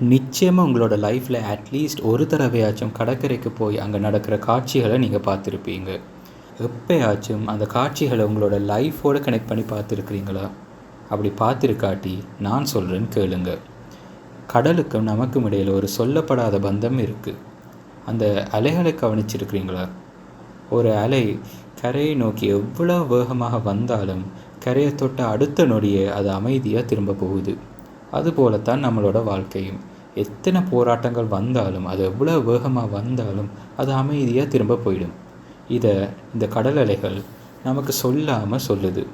நிச்சயமாக உங்களோட லைஃப்பில் அட்லீஸ்ட் ஒரு தடவையாச்சும் கடற்கரைக்கு போய் அங்கே நடக்கிற காட்சிகளை நீங்கள் பார்த்துருப்பீங்க. எப்போயாச்சும் அந்த காட்சிகளை உங்களோட லைஃபோடு கனெக்ட் பண்ணி பார்த்துருக்குறீங்களா? அப்படி பார்த்துருக்காட்டி நான் சொல்கிறேன்னு கேளுங்க. கடலுக்கும் நமக்கும் இடையில் ஒரு சொல்லப்படாத பந்தம் இருக்குது அந்த அலைகளை கவனிச்சிருக்கிறீங்களா? ஒரு அலை கரையை நோக்கி எவ்வளோ வேகமாக வந்தாலும் கரையை தொட்ட அடுத்த நொடியே அது அமைதியாக திரும்ப போகுது. அதுபோலத்தான் நம்மளோட வாழ்க்கையும். எத்தனை போராட்டங்கள் வந்தாலும் அது எவ்வளோ வேகமாக வந்தாலும் அது அமைதியாக திரும்ப போயிடும். இதை இந்த கடல் அலைகள் நமக்கு சொல்லாமல் சொல்லுது.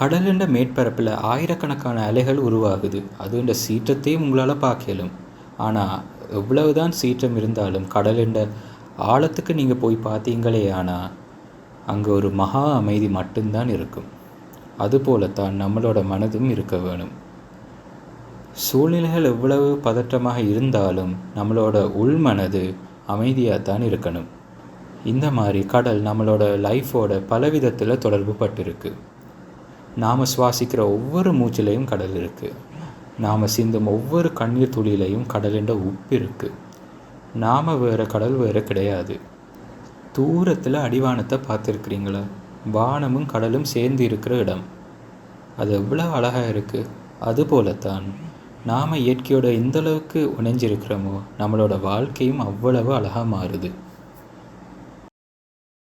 கடலுண்ட மேற்பரப்பில் ஆயிரக்கணக்கான அலைகள் உருவாகுது. அதுண்ட சீற்றத்தையும் உங்களால் பார்க்கலும் ஆனால் எவ்வளவுதான் சீற்றம் இருந்தாலும் கடலுண்ட ஆழத்துக்கு நீங்கள் போய் பார்த்தீங்களே ஆனால் அங்கே ஒரு மகா அமைதி மட்டும்தான் இருக்கும். அதுபோலத்தான் நம்மளோட மனதும் இருக்க வேணும். சூழ்நிலைகள் எவ்வளவு பதற்றமாக இருந்தாலும் நம்மளோட உள்மனது அமைதியாக தான் இருக்கணும். இந்த மாதிரி கடல் நம்மளோட லைஃபோட பல விதத்தில் தொடர்பு பட்டிருக்கு நாம் சுவாசிக்கிற ஒவ்வொரு மூச்சிலையும் கடல் இருக்குது நாம் சிந்தும் ஒவ்வொரு கண்ணீர் துளியிலையும் கடலின்ற உப்பு இருக்குது நாம் வேறு கடல் வேறு கிடையாது. தூரத்தில் அடிவானத்தை பார்த்துருக்குறீங்களா? வானமும் கடலும் சேர்ந்து இருக்கிற இடம். அது எவ்வளோ அழகாக இருக்குது அதுபோலத்தான் நாம் இயற்கையோட எந்த அளவுக்கு இணைஞ்சிருக்கிறோமோ நம்மளோட வாழ்க்கையும் அவ்வளவு அழகாக மாறுது.